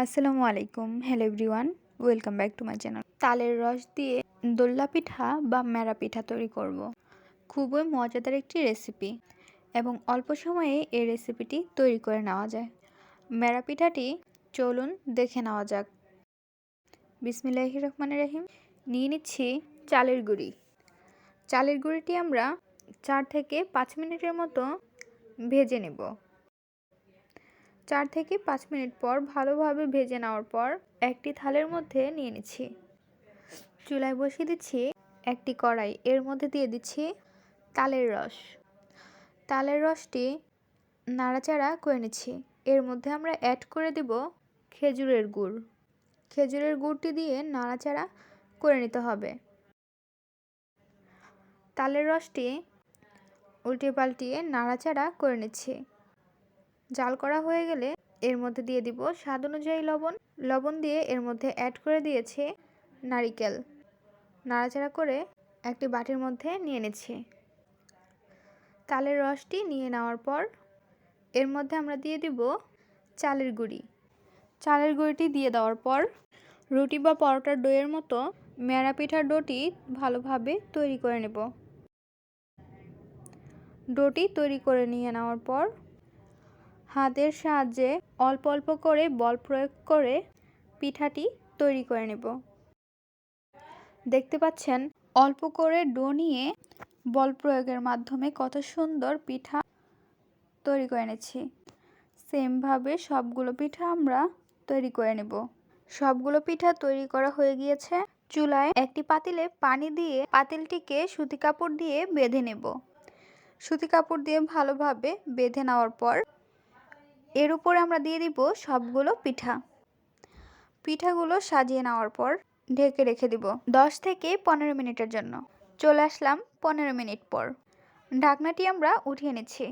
আসসালামু আলাইকুম। Hello everyone welcome back to my channel তালের রস দিয়ে দোল্লা পিঠা বা মেরা পিঠা তৈরি করব। খুবই মজাদার একটি রেসিপি এবং অল্প সময়ে এই রেসিপিটি তৈরি করে নেওয়া যায়। মেরা পিঠাটি চলুন দেখে নেওয়া যাক। বিসমিল্লাহ রহমান রহিম। নিয়ে নিচ্ছি চালের গুঁড়ি। চালের গুঁড়িটি আমরা চার থেকে পাঁচ মিনিটের মতো ভেজে নেব। চার থেকে পাঁচ মিনিট পর ভালোভাবে ভেজে নেওয়ার পর একটি থালের মধ্যে নিয়ে নিচ্ছি। চুলায় বসিয়ে দিচ্ছি একটি কড়াই। এর মধ্যে দিয়ে দিচ্ছি তালের রস। তালের রসটি নাড়াচাড়া করে নিচ্ছি। এর মধ্যে আমরা অ্যাড করে দেব খেজুরের গুড়। খেজুরের গুড়টি দিয়ে নাড়াচাড়া করে নিতে হবে। তালের রসটি উল্টে পাল্টিয়ে নাড়াচাড়া করে নিচ্ছি। জাল করা হয়ে গেলে এর মধ্যে দিয়ে দিব স্বাদ অনুযায়ী লবণ। লবণ দিয়ে এর মধ্যে অ্যাড করে দিয়েছে নারিকেল। নাড়াচাড়া করে একটি বাটির মধ্যে নিয়ে নিচ্ছি। তালের রসটি নিয়ে নেওয়ার পর এর মধ্যে আমরা দিয়ে দিব চালের গুঁড়ি। চালের গুঁড়িটি দিয়ে দেওয়ার পর রুটি বা পরোটার ডোয়ের মতো মেরা পিঠার ডোটি ভালোভাবে তৈরি করে নেব। ডোটি তৈরি করে নিয়ে নেওয়ার পর হাতের সাহায্যে অল্প অল্প করে বল প্রয়োগ করে পিঠাটি তৈরি করে নেব। দেখতে পাচ্ছেন, অল্প করে ডো নিয়ে বল প্রয়োগের মাধ্যমে কত সুন্দর পিঠা তৈরি করে নিচ্ছি সেমভাবে সবগুলো পিঠা আমরা তৈরি করে নেব। সবগুলো পিঠা তৈরি করা হয়ে গিয়েছে। চুলায় একটি পাতিলে পানি দিয়ে পাতিলটিকে সুতি কাপড় দিয়ে বেঁধে নেব। সুতি কাপড় দিয়ে ভালোভাবে বেঁধে নেওয়ার পর এর উপরে আমরা দিয়ে দিব সবগুলো পিঠা। পিঠাগুলো সাজিয়ে নেওয়ার পর ঢেকে রেখে দিব দশ থেকে পনেরো মিনিটের জন্য। চলে আসলাম পনেরো মিনিট পর। ঢাকনাটি আমরা উঠিয়ে নিচ্ছি।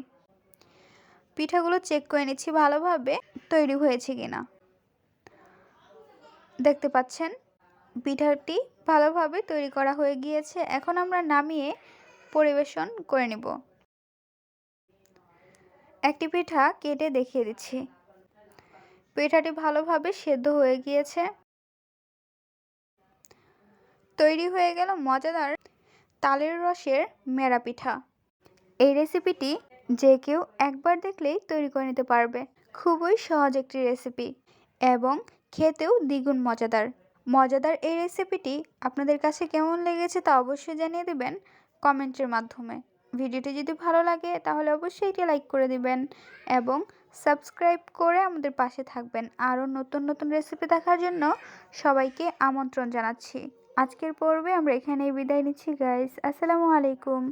পিঠাগুলো চেক করে নিচ্ছি ভালোভাবে তৈরি হয়েছে কিনা। দেখতে পাচ্ছেন, পিঠাটি ভালোভাবে তৈরি করা হয়ে গিয়েছে। এখন আমরা নামিয়ে পরিবেশন করে নিব। একটি পিঠা কেটে দেখিয়ে দিচ্ছি। পিঠাটি ভালোভাবে সেদ্ধ হয়ে গিয়েছে। তৈরি হয়ে গেল মজাদার তালের রসের মেরা পিঠা। এই রেসিপিটি যে কেউ একবার দেখলেই তৈরি করে নিতে পারবে। খুবই সহজ একটি রেসিপি এবং খেতেও দ্বিগুণ মজাদার। মজাদার এই রেসিপিটি আপনাদের কাছে কেমন লেগেছে তা অবশ্যই জানিয়ে দেবেন কমেন্টের মাধ্যমে। ভিডিওটি যদি ভালো লাগে, তাহলে অবশ্যই এটি লাইক করে দিবেন এবং সাবস্ক্রাইব করে আমাদের পাশে থাকবেন। আরও নতুন নতুন রেসিপি দেখার জন্য সবাইকে আমন্ত্রণ জানাচ্ছি। আজকের পর্বে আমরা এখানেই বিদায় নিচ্ছি গাইস আসসালামু আলাইকুম।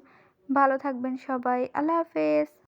ভালো থাকবেন সবাই। আল্লাহ হাফেজ।